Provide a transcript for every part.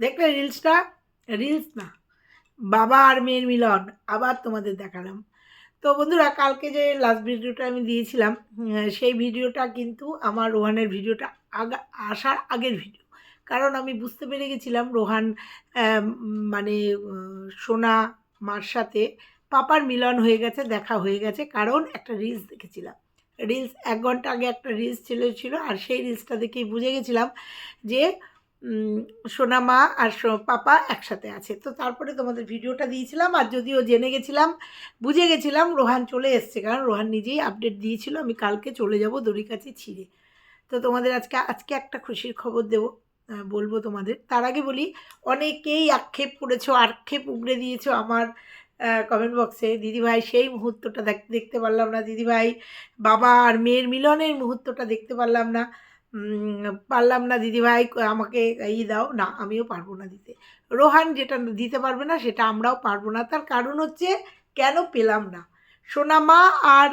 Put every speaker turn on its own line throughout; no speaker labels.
দেখলে রিলসটা রিলস না। বাবা আর মেয়ের মিলন, আবার তোমাদের দেখালাম। তো বন্ধুরা, কালকে যে লাস্ট ভিডিওটা আমি দিয়েছিলাম সেই ভিডিওটা কিন্তু আমার রোহানের ভিডিওটা আগা, আসার আগের ভিডিও কারণ আমি বুঝতে পেরে গেছিলাম রোহান মানে সোনা মার সাথে পাপার মিলন হয়ে গেছে, দেখা হয়ে গেছে। কারণ একটা রিলস দেখেছিলাম। রিলস এক ঘণ্টা আগে একটা রিলস ছিল ছিল, আর সেই রিলসটা দেখেই বুঝে গেছিলাম যে সোনা মা আর পাপা একসাথে আছে। তো তারপরে তোমাদের ভিডিওটা দিয়েছিলাম আর যদিও জেনে গেছিলাম, বুঝে গেছিলাম রোহান চলে এসছে, কারণ রোহান নিজেই আপডেট দিয়েছিল, আমি কালকে চলে যাব দড়ি কাছে ছিঁড়ে। তো তোমাদের আজকে আজকে একটা খুশির খবর দেবো বলব তোমাদের। তার আগে বলি, অনেকেই আক্ষেপ করেছ, আক্ষেপ উগড়ে দিয়েছ আমার কমেন্ট বক্সে দিদিভাই সেই মুহূর্তটা দেখ- দেখতে পারলাম না। দিদিভাই বাবা আর মেয়ের মিলনের মুহূর্তটা দেখতে পারলাম না। পারলাম না, দিদিভাই, আমাকে ই দাও। না, আমিও পারব না দিতে। রোহান যেটা দিতে পারবে না, সেটা আমরাও পারব না। তার কারণ হচ্ছে, কেন পেলাম না? সোনামা আর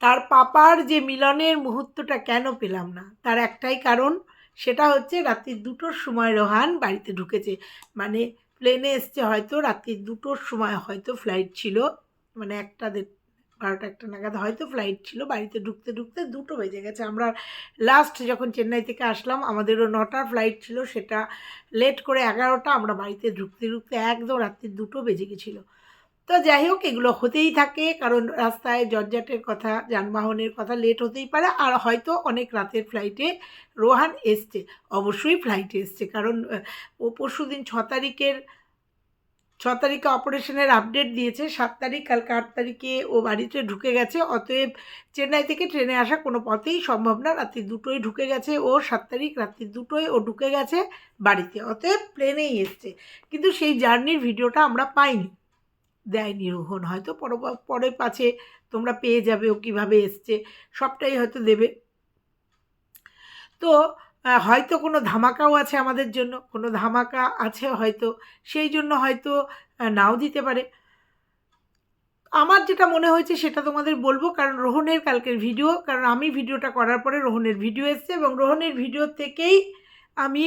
তার পাপার যে মিলনের মুহূর্তটা কেন পেলাম না? তার একটাই কারণ, সেটা হচ্ছে রাত্রি দুটোর সময় রোহান বাড়িতে ঢুকেছে। মানে প্লেনে এসছে হয়তো রাত্রি দুটোর সময় হয়তো ফ্লাইট ছিল। মানে একটা বারোটা একটা নাগাদ হয়তো ফ্লাইট ছিল, বাড়িতে ঢুকতে ঢুকতে দুটো বেজে গেছে। আমরা লাস্ট যখন চেন্নাই থেকে আসলাম, আমাদেরও নটার ফ্লাইট ছিল, সেটা লেট করে এগারোটা, আমরা বাড়িতে ঢুকতে ঢুকতে একদম রাত্রি দুটো বেজে গেছিল। তো যাই হোক, এগুলো হতেই থাকে, কারণ রাস্তায় জর্জাটের কথা, যানবাহনের কথা লেট হতেই পারে, আর হয়তো অনেক রাতের ফ্লাইটে রোহান এসছে। অবশ্যই ফ্লাইটে এসছে, কারণ ও পরশু দিন ছ তারিখের ছ তারিখে অপারেশনের আপডেট দিয়েছে, সাত তারিখ, কালকে আট তারিখে ও বাড়িতে ঢুকে গেছে, অতএব চেন্নাই থেকে ট্রেনে আসা কোনো পথেই সম্ভব না, রাত্রি দুটোই ঢুকে গেছে ও, সাত তারিখ রাত্রি দুটোই ও ঢুকে গেছে বাড়িতে, অতএব প্লেনেই এসছে। কিন্তু সেই জার্নির ভিডিওটা আমরা পাইনি। দেয়নি রোহন, হয়তো পর, পরে পাছে তোমরা পেয়ে যাবে ও কীভাবে এসছে, সবটাই হয়তো দেবে। তো হয়তো কোনো ধামাকাও আছে আমাদের জন্য, কোনো ধামাকা আছে হয়তো, সেই জন্য হয়তো নাও দিতে পারে। আমার যেটা মনে হয়েছে সেটা তোমাদের বলব, কারণ রোহনের কালকের ভিডিও কারণ আমি ভিডিওটা করার পরে রোহনের ভিডিও এসছে এবং রোহনের ভিডিও থেকেই আমি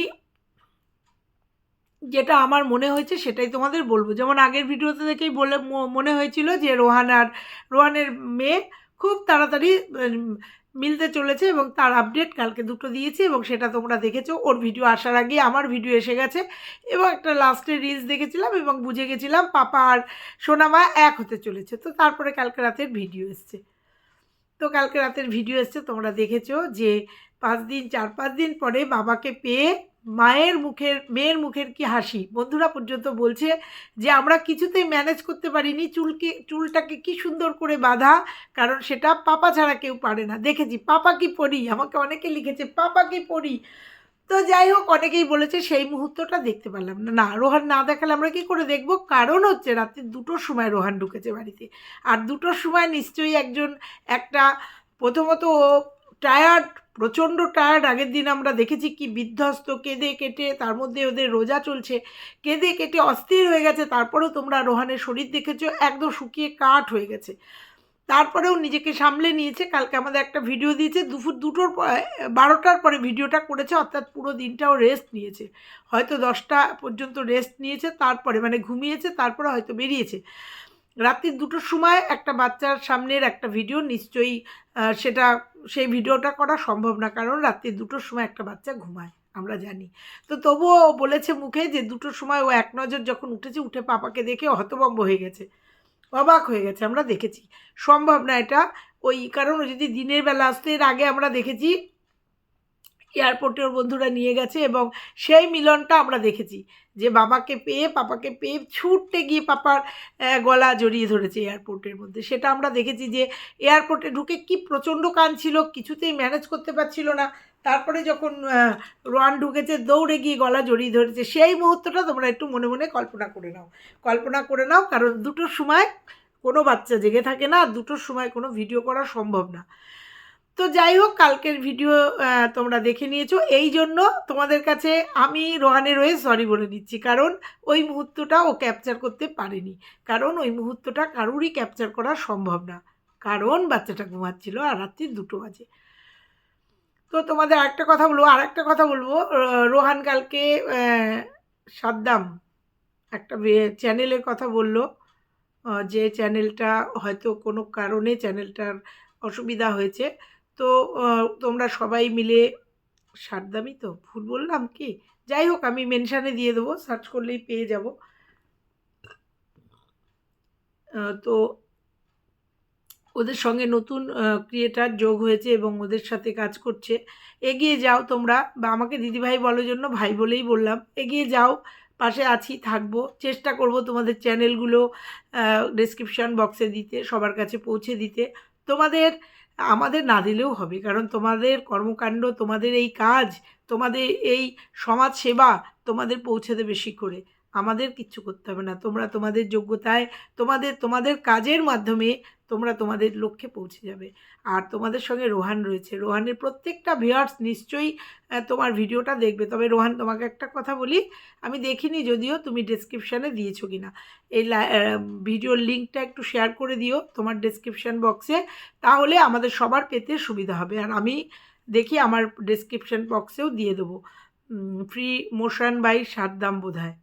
যেটা আমার মনে হয়েছে সেটাই তোমাদের বলব। যেমন আগের ভিডিওতে দেখেই বলে মনে হয়েছিল যে রোহান আর, রোহানের মেয়ে খুব তাড়াতাড়ি মিলতে চলেছে এবং তার আপডেট কালকে দুটো দিয়েছি এবং সেটা তোমরা দেখেছ। ওর ভিডিও আসার আগে আমার ভিডিও এসে গেছে এবং একটা লাস্টে রিলস দেখেছিলাম এবং বুঝে গেছিলাম পাপা আর সোনামা এক হতে চলেছে। তো তারপরে কালকে রাতের ভিডিও এসছে। তো কালকে রাতের ভিডিও এসছে, তোমরা দেখেছ যে পাঁচ দিন, চার পাঁচ দিন পরে বাবাকে পেয়ে মায়ের মুখের, মেয়ের মুখের কি হাসি? বন্ধুরা পর্যন্ত বলছে যে আমরা কিছুতেই ম্যানেজ করতে পারিনি, চুলকে, চুলটাকে কি সুন্দর করে বাঁধা, কারণ সেটা পাপা ছাড়া কেউ পারে না। দেখেছি, পাপা কি পড়ি আমাকে অনেকে লিখেছে, পাপা কি পড়ি তো যাই হোক, অনেকেই বলেছে সেই মুহূর্তটা দেখতে পারলাম না। না, রোহান না দেখালে আমরা কি করে দেখব? কারণ হচ্ছে রাত্রি দুটোর সময় রোহান ঢুকেছে বাড়িতে। আর দুটোর সময় নিশ্চয়ই একজন, একটা প্রথমত টায়ার্ড প্রচণ্ড টায়ার্ড আগের দিন আমরা দেখেছি কি বিধ্বস্ত, কেঁদে কেটে তার মধ্যে ওদের রোজা চলছে। কেঁদে কেটে অস্থির হয়ে গেছে। তারপরেও তোমরা রোহানের শরীর দেখেছ, একদম শুকিয়ে কাঠ হয়ে গেছে। তারপরেও নিজেকে সামলে নিয়েছে। কালকে আমাদের একটা ভিডিও দিয়েছে। দুপুর দুটোর বারোটার পরে ভিডিওটা করেছে, অর্থাৎ পুরো দিনটাও রেস্ট নিয়েছে। হয়তো দশটা পর্যন্ত রেস্ট নিয়েছে, তারপরে মানে ঘুমিয়েছে, তারপরে হয়তো বেরিয়েছে। রাত্রি দুটোর সময় একটা বাচ্চার সামনের একটা ভিডিও নিশ্চয়ই সেটা, সেই ভিডিওটা করা সম্ভব না, কারণ রাত্রি দুটোর সময় একটা বাচ্চা ঘুমায়, আমরা জানি। তো তবুও বলেছে মুখে যে দুটোর সময় ও এক নজর যখন উঠেছে, উঠে পাপাকে দেখে হতভম্ব হয়ে গেছে। অবাক হয়ে গেছে, আমরা দেখেছি। সম্ভব না এটা, ওই কারণ যদি দিনের বেলা আসতে, এর আগে আমরা দেখেছি এয়ারপোর্টে ওর বন্ধুরা নিয়ে গেছে এবং সেই মিলনটা আমরা দেখেছি যে বাবাকে পেয়ে, পাপাকে পেয়ে ছুটতে গিয়ে পাপার গলা জড়িয়ে ধরেছে এয়ারপোর্টের মধ্যে। সেটা আমরা দেখেছি যে এয়ারপোর্টে ঢুকে কি প্রচণ্ড কান ছিল, কিছুতেই ম্যানেজ করতে পারছিল না। তারপরে যখন রোয়ান ঢুকেছে, দৌড়ে গিয়ে গলা জড়িয়ে ধরেছে, সেই মুহূর্তটা তোমরা একটু মনে মনে কল্পনা করে নাও। কল্পনা করে নাও, কারণ দুটোর সময় কোনো বাচ্চা জেগে থাকে না দুটোর সময় কোনো ভিডিও করা সম্ভব না। তো যাই হোক কালকের ভিডিও তোমরা দেখে নিয়েছো। এই জন্য তোমাদের কাছে আমি রোহানে রয়ে সরি বলে দিচ্ছি, কারণ ওই মুহূর্তটা ও ক্যাপচার করতে পারেনি। কারণ ওই মুহূর্তটা কারুরই ক্যাপচার করা সম্ভব না। কারণ বাচ্চাটা ঘুমাচ্ছিল আর রাত্রি দুটো বাজে। তো তোমাদের আরেকটা কথা বলব আর একটা কথা বলব। রোহান কালকে সাদ্দাম একটা চ্যানেলের কথা বলল যে চ্যানেলটা হয়তো কোনো কারণে চ্যানেলটার অসুবিধা হয়েছে। তো তোমরা সবাই মিলে সারদামই তো? ভুল বললাম কি? যাই হোক, আমি মেনশানে দিয়ে দেবো সার্চ করলেই পেয়ে যাব। তো ওদের সঙ্গে নতুন ক্রিয়েটার যোগ হয়েছে এবং ওদের সাথে কাজ করছে। এগিয়ে যাও তোমরা, বা আমাকে দিদিভাই বলার জন্য ভাই বলেই বললাম। এগিয়ে যাও, পাশে আছি, থাকব। চেষ্টা করব তোমাদের চ্যানেলগুলো ডেসক্রিপশন বক্সে দিতে, সবার কাছে পৌঁছে দিতে। তোমাদের আমাদের না দিলেও হবে, কারণ তোমাদের কর্মকাণ্ড, তোমাদের এই কাজ, তোমাদের এই সমাজ সেবা তোমাদের পৌঁছে দেবে বেশি করে। আমাদের কিচ্ছু করতে হবে না। তোমরা তোমাদের যোগ্যতায়, তোমাদের তোমাদের কাজের মাধ্যমে তোমরা তোমাদের লক্ষ্যে পৌঁছে যাবে। আর তোমাদের সঙ্গে রোহান রয়েছে। রোহানের প্রত্যেকটা ভিউয়ার্স নিশ্চয়ই তোমার ভিডিওটা দেখবে। তবে রোহান, তোমাকে একটা কথা বলি, আমি দেখিনি যদিও তুমি ডেসক্রিপশানে দিয়েছ কি না এই ভিডিওর লিঙ্কটা একটু শেয়ার করে দিও তোমার ডেসক্রিপশান বক্সে তাহলে আমাদের সবার পেতে সুবিধা হবে। আর আমি দেখি আমার ডেসক্রিপশান বক্সেও দিয়ে দেবো। ফ্রি মোশন বাই সারদাম বোধ হয়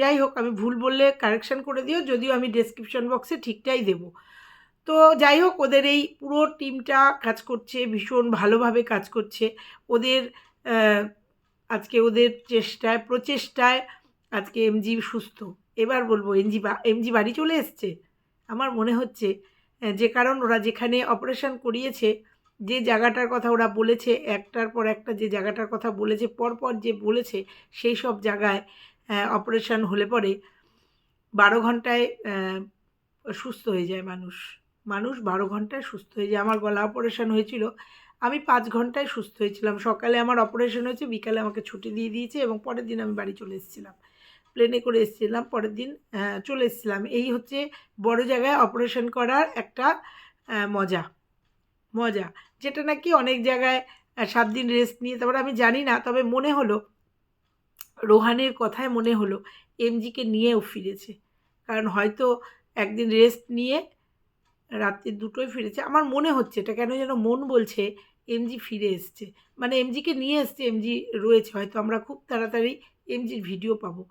যাই হোক আমি ভুল বললে কারেকশান করে দিও, যদিও আমি ডেসক্রিপশন বক্সে ঠিকটাই দেবো। তো যাই হোক ওদের এই পুরো টিমটা কাজ করছে, ভীষণ ভালোভাবে কাজ করছে। ওদের আজকে ওদের চেষ্টায়, প্রচেষ্টায় আজকে এমজি সুস্থ। এবার বলব এমজি এমজি বাড়ি চলে এসছে? আমার মনে হচ্ছে যে কারণ ওরা যেখানে অপারেশন করিয়েছে, যে জায়গাটার কথা ওরা বলেছে, একটার পর একটা যে জায়গাটার কথা বলেছে, পরপর যে বলেছে, সেই সব জায়গায় অপারেশন হলে পরে বারো ঘন্টায় সুস্থ হয়ে যায় মানুষ। মানুষ বারো ঘন্টায় সুস্থ হয়ে যায়। আমার গলা অপারেশন হয়েছিল। আমি পাঁচ ঘন্টায় সুস্থ হয়েছিলাম। সকালে আমার অপারেশন হয়েছে, বিকালে আমাকে ছুটি দিয়ে দিয়েছে এবং পরের দিন আমি বাড়ি চলে এসেছিলাম। প্লেনে করে এসেছিলাম, পরের দিন চলে এসেছিলাম। এই হচ্ছে বড় জায়গায় অপারেশন করার একটা মজা। মজা। যেটা নাকি অনেক জায়গায় সাত দিন রেস্ট নিয়ে, তারপরে আমি জানি না, তবে মনে হলো রোহানের কথায় মনে হলো এমজিকে নিয়েও ফিরেছে। কারণ হয়তো একদিন রেস্ট নিয়ে রাত্রি দুটোই ফিরেছে। আমার মনে হচ্ছে এটা কেন যেন মন বলছে এমজি ফিরে এসছে। মানে এমজিকে নিয়ে এসছে, এমজি রয়েছে। হয়তো আমরা খুব তাড়াতাড়ি এমজির ভিডিও পাবো।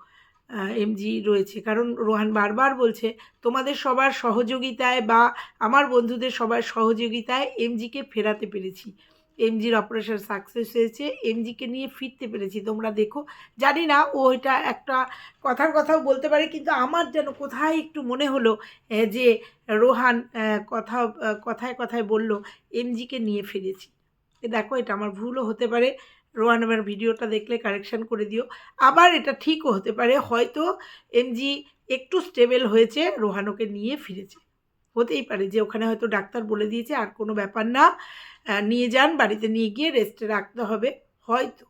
এমজি রয়েছে। কারণ রোহান বারবার বলছে, তোমাদের সবার সহযোগিতায় বা আমার বন্ধুদের সবার সহযোগিতায় এমজিকে ফেরাতে পেরেছি। এমজির অপারেশন সাকসেস হয়েছে। এমজিকে নিয়ে ফিরতে পেরেছি। তোমরা দেখো, জানি না ও এটা একটা কথার কথাও বলতে পারে, কিন্তু আমার যেন কোথায় একটু মনে হলো যে রোহান কথা কথায় কথায় বলল এমজিকে নিয়ে ফিরেছি। দেখো, এটা আমার ভুলও হতে পারে। রোহান, আমার ভিডিওটা দেখলে কারেকশান করে দিও। আবার এটা ঠিকও হতে পারে, হয়তো এমজি একটু স্টেবল হয়েছে রোহানোকে নিয়ে ফিরেছে। হতেই পারে যে ওখানে হয়তো ডাক্তার বলে দিয়েছে আর কোনো ব্যাপার না। নিয়ে যান, বাড়িতে নিয়ে গিয়ে রেস্টে রাখতে হবে। হয়তো।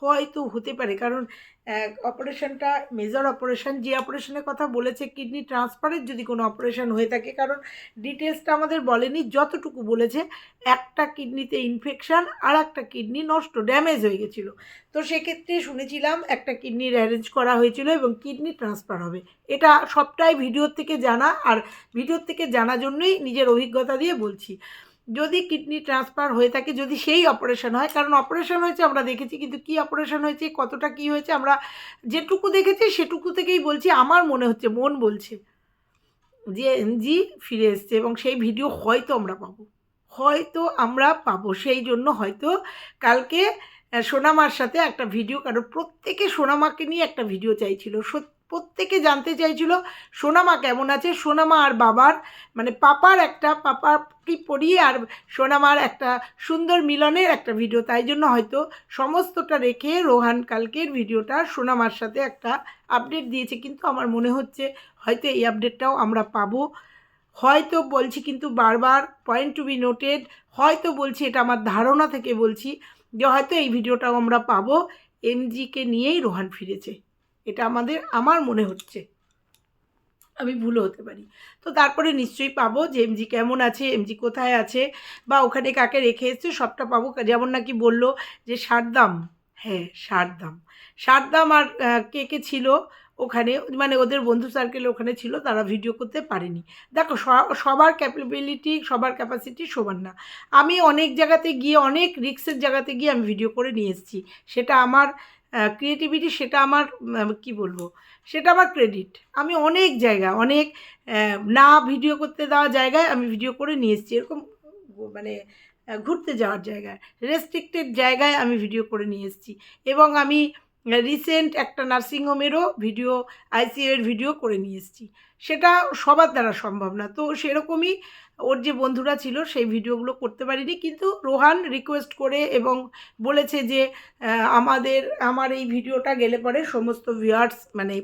হয়তো হতে পারে। কারণ অপারেশনটা মেজর অপারেশন যে অপারেশনের কথা বলেছে কিডনি ট্রান্সফারের যদি কোনো অপারেশন হয়ে থাকে, কারণ ডিটেলসটা আমাদের বলেনি, যতটুকু বলেছে, একটা কিডনিতে ইনফেকশান আর একটা কিডনি নষ্ট ড্যামেজ হয়ে গেছিল। তো সেক্ষেত্রে শুনেছিলাম, একটা কিডনির অ্যারেঞ্জ করা হয়েছিল এবং কিডনি ট্রান্সফার হবে। এটা সবটাই ভিডিওর থেকে জানা, আর ভিডিওর থেকে জানার জন্যই নিজের অভিজ্ঞতা দিয়ে বলছি। যদি কিডনি ট্রান্সফার হয়ে থাকে, যদি সেই অপারেশন হয়, কারণ অপারেশন হয়েছে, আমরা দেখেছি, কিন্তু কি অপারেশন হয়েছে, কতটা কি হয়েছে, আমরা যেটুকু দেখেছি, সেটুকু থেকেই বলছি, আমার মনে হচ্ছে, মন বলছে যে এনজি ফিরে এসছে, এবং সেই ভিডিও হয়তো আমরা পাবো। হয়তো আমরা পাবো, সেই জন্য হয়তো কালকে সোনামার সাথে একটা ভিডিও, কারণ প্রত্যেকে সোনামাকে নিয়ে একটা ভিডিও চাইছিল। সত- প্রত্যেকে জানতে চাইছিল, সোনামা কেমন আছে? সোনামা আর বাবার মানে পাপার একটা পাপার কি পড়িয়ে আর সোনামার একটা সুন্দর মিলনের একটা ভিডিও তাই জন্য হয়তো সমস্তটা রেখে রোহান কালকের ভিডিওটা সোনামার সাথে একটা আপডেট দিয়েছে। কিন্তু আমার মনে হচ্ছে হয়তো এই আপডেটটাও আমরা পাবো। হয়তো বলছি কিন্তু বারবার পয়েন্ট টু বি নোটেড হয়তো বলছি এটা আমার ধারণা থেকে বলছি যে হয়তো এই ভিডিওটাও আমরা পাবো। এমজিকে নিয়েই রোহান ফিরেছে। এটা আমাদের, আমার মনে হচ্ছে। আমি ভুলও হতে পারি। তো তারপরে নিশ্চয়ই পাবো যে এমজি কেমন আছে, এমজি কোথায় আছে, বা ওখানে কাকে রেখে এসছে, সবটা পাবো। যেমন নাকি বলল যে সারদাম। হ্যাঁ সারদাম। সারদাম আর কে কে ছিল ওখানে? মানে ওদের বন্ধু সার্কেল ওখানে ছিল, তারা ভিডিও করতে পারেনি। দেখো সবার ক্যাপাবিলিটি সবার ক্যাপাসিটি সমান না। আমি অনেক জায়গাতে গিয়ে, অনেক রিক্সের জায়গাতে গিয়ে আমি ভিডিও করে নিয়ে এসেছি। সেটা আমার ক্রিয়েটিভিটি সেটা আমার কি বলব, সেটা আমার ক্রেডিট আমি অনেক জায়গা, অনেক না ভিডিও করতে দেওয়া জায়গায় আমি ভিডিও করে নিয়ে এসেছি। এরকম মানে ঘুরতে যাওয়ার জায়গায় রেস্ট্রিক্টেড জায়গায় আমি ভিডিও করে নিয়ে এসেছি। এবং আমি রিসেন্ট একটা নার্সিংহোমেরও ভিডিও আইসিইউ এর ভিডিও করে নিয়ে এসেছি। সেটা সবার দ্বারা সম্ভব না। তো সেরকমই ওর যে বন্ধুরা ছিল, সেই ভিডিওগুলো করতে পারিনি। কিন্তু রোহান রিকোয়েস্ট করে এবং বলেছে যে আমাদের, আমার এই ভিডিওটা গেলে পরে সমস্ত ভিউয়ার্স মানে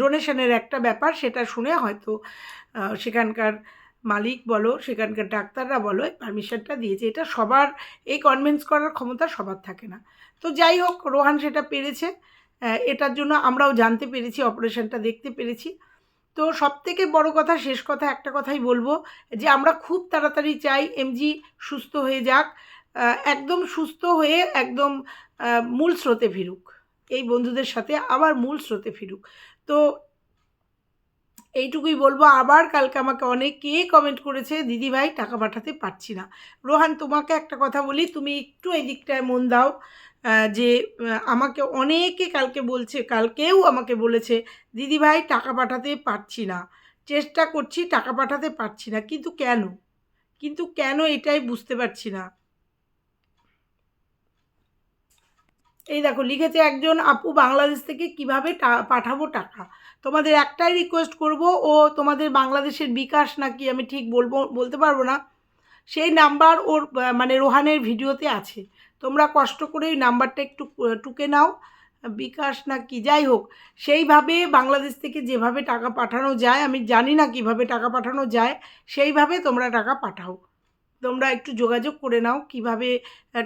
ডোনেশনের একটা ব্যাপার সেটা শুনে হয়তো সেখানকার মালিক বলো, সেখানকার ডাক্তাররা বলো পারমিশনটা দিয়েছে। এটা সবার, এই কনভিন্স করার ক্ষমতা সবার থাকে না। তো যাই হোক, রোহান সেটা পেরেছে। এটার জন্য আমরাও জানতে পেরেছি অপারেশনটা দেখতে পেরেছি। তো সব থেকে বড় কথা, শেষ কথা, একটা কথাই বলব যে আমরা খুব তাড়াতাড়ি চাই এমজি সুস্থ হয়ে যাক। একদম সুস্থ হয়ে একদম মূল স্রোতে ফিরুক। এই বন্ধুদের সাথে আবার মূল স্রোতে ফিরুক। তো এইটুকুই বলব। আবার কালকে আমাকে অনেকে কমেন্ট করেছে দিদি ভাই টাকা পাঠাতে পারছি না। রোহান, তোমাকে একটা কথা বলি, তুমি একটু এই দিকটায় মন দাও যে আমাকে অনেকে কালকে বলছে, কালকেও আমাকে বলেছে দিদি ভাই টাকা পাঠাতে পারছি না। চেষ্টা করছি, টাকা পাঠাতে পারছি না, কিন্তু কেন? কিন্তু কেন এটাই বুঝতে পারছি না। এই দেখো, লিখেছে একজন, আপু, বাংলাদেশ থেকে কীভাবে পাঠাবো টাকা? তোমাদের একটাই রিকোয়েস্ট করব, ও তোমাদের বাংলাদেশের বিকাশ নাকি আমি ঠিক বলব, বলতে পারব না। সেই নাম্বার ওর মানে রোহানের ভিডিওতে আছে। তোমরা কষ্ট করে ওই নাম্বারটা একটু টুকে নাও। বিকাশ না কি, যাই হোক, সেইভাবে বাংলাদেশ থেকে যেভাবে টাকা পাঠানো যায়, আমি জানি না কীভাবে টাকা পাঠানো যায়, সেইভাবে তোমরা টাকা পাঠাও। তোমরা একটু যোগাযোগ করে নাও কীভাবে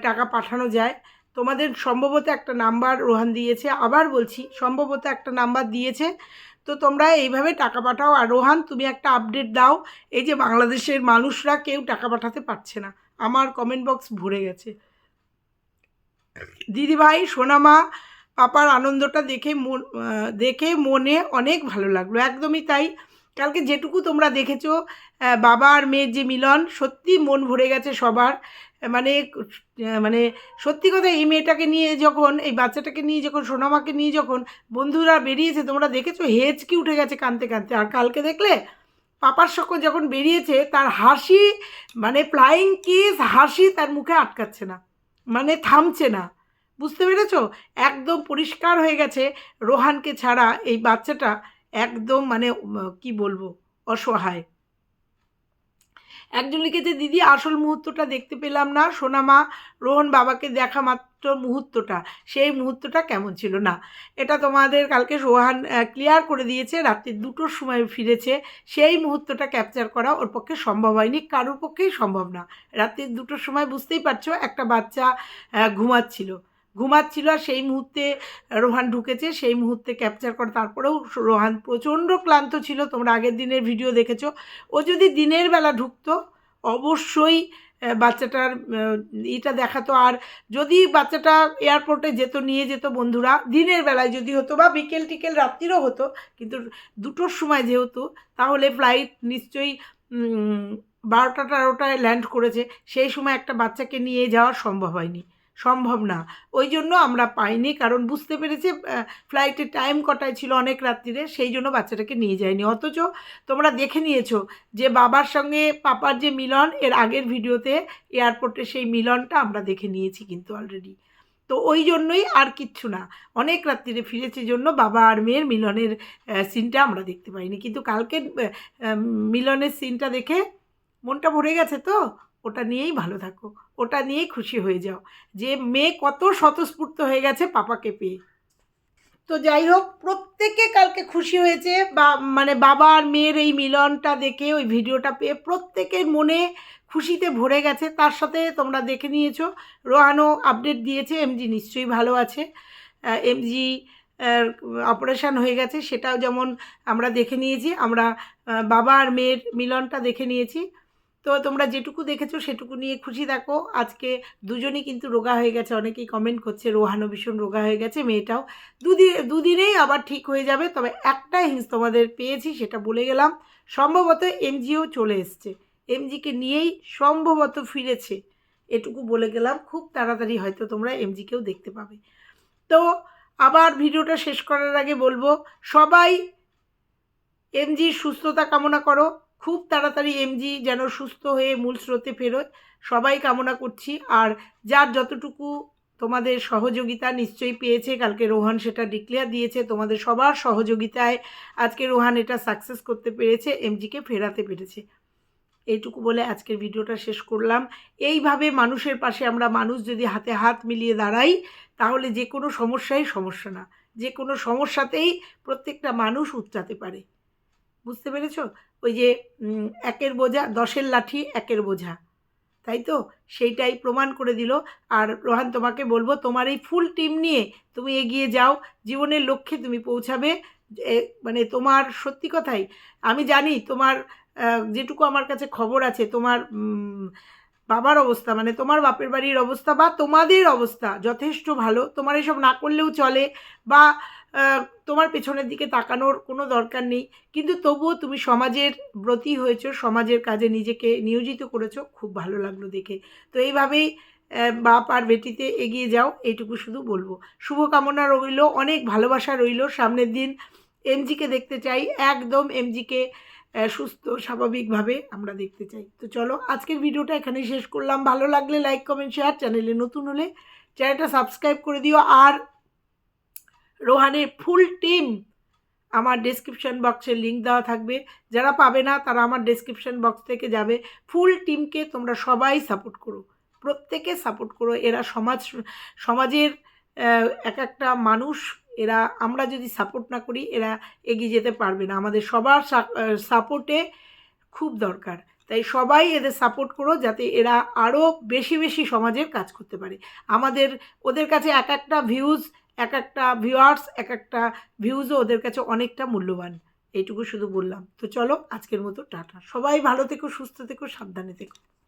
টাকা পাঠানো যায়। তোমাদের সম্ভবত একটা নাম্বার রোহান দিয়েছে। আবার বলছি, সম্ভবত একটা নাম্বার দিয়েছে। তো তোমরা এইভাবে টাকা পাঠাও। আর রোহান, তুমি একটা আপডেট দাও। এই যে বাংলাদেশের মানুষরা কেউ টাকা পাঠাতে পারছে না। আমার কমেন্ট বক্স ভরে গেছে। দিদিভাই, সোনামা, পাপার আনন্দটা দেখে মন দেখে মনে অনেক ভালো লাগল। একদমই তাই। কালকে যেটুকু তোমরা দেখেছ বাবা আর মেয়ের যে মিলন সত্যি মন ভরে গেছে সবার। মানে মানে সত্যি কথা এই মেয়েটাকে নিয়ে যখন, এই বাচ্চাটাকে নিয়ে যখন, সোনামাকে নিয়ে যখন বন্ধুরা বেরিয়েছে, তোমরা দেখেছ হেঁচকি উঠে গেছে কানতে কানতে? আর কালকে দেখলে পাপার সকল যখন বেরিয়েছে, তার হাসি মানে ফ্লাইং কিস হাসি তার মুখে আটকাচ্ছে না মানে থামছে না। বুঝতে পেরেছ? একদম পরিষ্কার হয়ে গেছে। রোহানকে ছাড়া এই বাচ্চাটা একদম মানে কি বলব, অসহায়। একজন লিখেছে, দিদি, আসল মুহূর্তটা দেখতে পেলাম না। সোনামা রোহন বাবাকে দেখা মাত্র মুহূর্তটা। সেই মুহূর্তটা কেমন ছিল? না, এটা তোমাদের কালকে সোহান ক্লিয়ার করে দিয়েছে, রাত্রি দুটোর সময় ফিরেছে। সেই মুহূর্তটা ক্যাপচার করা ওর পক্ষে সম্ভব হয়নি। কারোর পক্ষেই সম্ভব না। রাত্রি দুটোর সময় বুঝতেই পারছ একটা বাচ্চা ঘুমাচ্ছিল। ঘুমাচ্ছিল আর সেই মুহূর্তে রোহান ঢুকেছে, সেই মুহূর্তে ক্যাপচার করে। তারপরেও রোহান প্রচণ্ড ক্লান্ত ছিল। তোমরা আগের দিনের ভিডিও দেখেছ। ও যদি দিনের বেলা ঢুকতো, অবশ্যই বাচ্চাটার ইটা দেখাতো। আর যদি বাচ্চাটা এয়ারপোর্টে যেত, নিয়ে যেত বন্ধুরা, দিনের বেলায় যদি হতো বা বিকেল টিকেল রাত্রিরও হতো, কিন্তু দুটোর সময় যেহেতু, তাহলে ফ্লাইট নিশ্চয়ই বারোটা তেরোটায় ল্যান্ড করেছে। সেই সময় একটা বাচ্চাকে নিয়ে যাওয়া সম্ভব হয়নি। সম্ভব না। ওই জন্য আমরা পাইনি, কারণ বুঝতে পেরেছি ফ্লাইটের টাইম কটায় ছিল অনেক রাত্রিরে, সেই জন্য বাচ্চাটাকে নিয়ে যায়নি। অথচ তোমরা দেখে নিয়েছো যে বাবার সঙ্গে পাপার যে মিলন, এর আগের ভিডিওতে এয়ারপোর্টে সেই মিলনটা আমরা দেখে নিয়েছি কিন্তু অলরেডি তো ওই জন্যই আর কিচ্ছু না। অনেক রাত্রিরে ফিরেছে জন্য বাবা আর মেয়ের মিলনের সিনটা আমরা দেখতে পাইনি। কিন্তু কালকে মিলনের সিনটা দেখে মনটা ভরে গেছে তো? ওটা নিয়েই ভালো থাকো, ওটা নিয়েই খুশি হয়ে যাও। যে মেয়ে কত স্বতঃস্ফূর্ত হয়ে গেছে পাপাকে পেয়ে। তো যাই হোক, প্রত্যেকে কালকে খুশি হয়েছে বা মানে বাবা আর মেয়ের এই মিলনটা দেখে, ওই ভিডিওটা পেয়ে প্রত্যেকের মনে খুশিতে ভরে গেছে। তার সাথে তোমরা দেখে নিয়েছো, রোহানও আপডেট দিয়েছে এমজি নিশ্চয়ই ভালো আছে। এমজি অপারেশান হয়ে গেছে, সেটাও যেমন আমরা দেখে নিয়েছি, আমরা বাবা আর মেয়ের মিলনটা দেখে নিয়েছি। তো তোমরা যেটুকু দেখেছ সেটুকু নিয়ে খুশি থাকো। আজকে দুজনই কিন্তু রোগা হয়ে গেছে, অনেকেই কমেন্ট করছে, রোহানও ভীষণ রোগা হয়ে গেছে, মেয়েটাও। দুদিন দুদিনেই আবার ঠিক হয়ে যাবে, তবে একটা হিংস তোমাদের পেয়েছি সেটা বলে গেলাম। সম্ভবত এমজিও চলে এসছে। এমজিকে নিয়েই সম্ভবত ফিরেছে, এটুকু বলে গেলাম। খুব তাড়াতাড়ি হয়তো তোমরা এমজিকেও দেখতে পাবে। তো আবার ভিডিওটা শেষ করার আগে বলব, সবাই এমজির সুস্থতা কামনা করো। খুব তাড়াতাড়ি এমজি যেন সুস্থ হয়ে মূল স্রোতে ফেরোয় সবাই কামনা করছি। আর যার যতটুকু তোমাদের সহযোগিতা নিশ্চয়ই পেয়েছে, কালকে রোহান সেটা ডিক্লেয়ার দিয়েছে, তোমাদের সবার সহযোগিতায় আজকে রোহান এটা সাকসেস করতে পেরেছে এমজিকে ফেরাতে পেরেছে। এইটুকু বলে আজকের ভিডিওটা শেষ করলাম। এইভাবে মানুষের পাশে আমরা মানুষ যদি হাতে হাত মিলিয়ে দাঁড়াই, তাহলে যে কোনো সমস্যাই সমস্যা না। যে কোনো সমস্যাতেই প্রত্যেকটা মানুষ উচ্চাতে পারে। বুঝতে পেরেছ? ওই যে একের বোঝা, দশের লাঠি, একের বোঝা। তাই তো? সেইটাই প্রমাণ করে দিল। আর রোহান, তোমাকে বলব, তোমার এই ফুল টিম নিয়ে তুমি এগিয়ে যাও। জীবনের লক্ষ্যে তুমি পৌঁছাবে। মানে তোমার, সত্যি কথাই, আমি জানি তোমার যেটুকু আমার কাছে খবর আছে, তোমার বাবার অবস্থা মানে তোমার বাপের বাড়ির অবস্থা বা তোমাদের অবস্থা যথেষ্ট ভালো। তোমার এসব না করলেও চলে বা তোমার পেছনের দিকে তাকানোর কোনো দরকার নেই। কিন্তু তবুও তুমি সমাজের ব্রতী হয়েছো, সমাজের কাজে নিজেকে নিয়োজিত করেছ, খুব ভালো লাগল দেখে। তো এইভাবেই বাপ আর বেটিতে এগিয়ে যাও, এইটুকু শুধু বলব। শুভকামনা রইল, অনেক ভালোবাসা রইল। সামনের দিন এমজিকে দেখতে চাই, একদম এমজিকে সুস্থ, স্বাভাবিকভাবে আমরা দেখতে চাই। তো চলো, আজকের ভিডিওটা এখানেই শেষ করলাম। ভালো লাগলে লাইক কমেন্ট শেয়ার চ্যানেলে নতুন হলে চ্যানেলটা সাবস্ক্রাইব করে দিও। আর রোহানের ফুল টিম। আমার ডেসক্রিপশন বক্সে লিংক দেওয়া থাকবে। যারা পাবে না, তারা আমার ডেসক্রিপশন বক্স থেকে যাবে। ফুল টিমকে তোমরা সবাই সাপোর্ট করো। প্রত্যেকে সাপোর্ট করো। এরা সমাজ, সমাজের এক একটা মানুষ। এরা, আমরা যদি সাপোর্ট না করি, এরা এগিয়ে যেতে পারবে না। আমাদের সবার সাপোর্টে খুব দরকার। তাই সবাই এদের সাপোর্ট করো যাতে এরা আরও বেশি বেশি সমাজের কাজ করতে পারে। আমাদের, ওদের কাছে এক একটা ভিউজ এক একটা ভিউয়ার্স এক একটা ভিউজও ওদের কাছে অনেকটা মূল্যবান। এইটুকু শুধু বললাম। তো চলো, আজকের মতো টাটা। সবাই ভালো থেকো, সুস্থ থেকো, সাবধানে থেকো।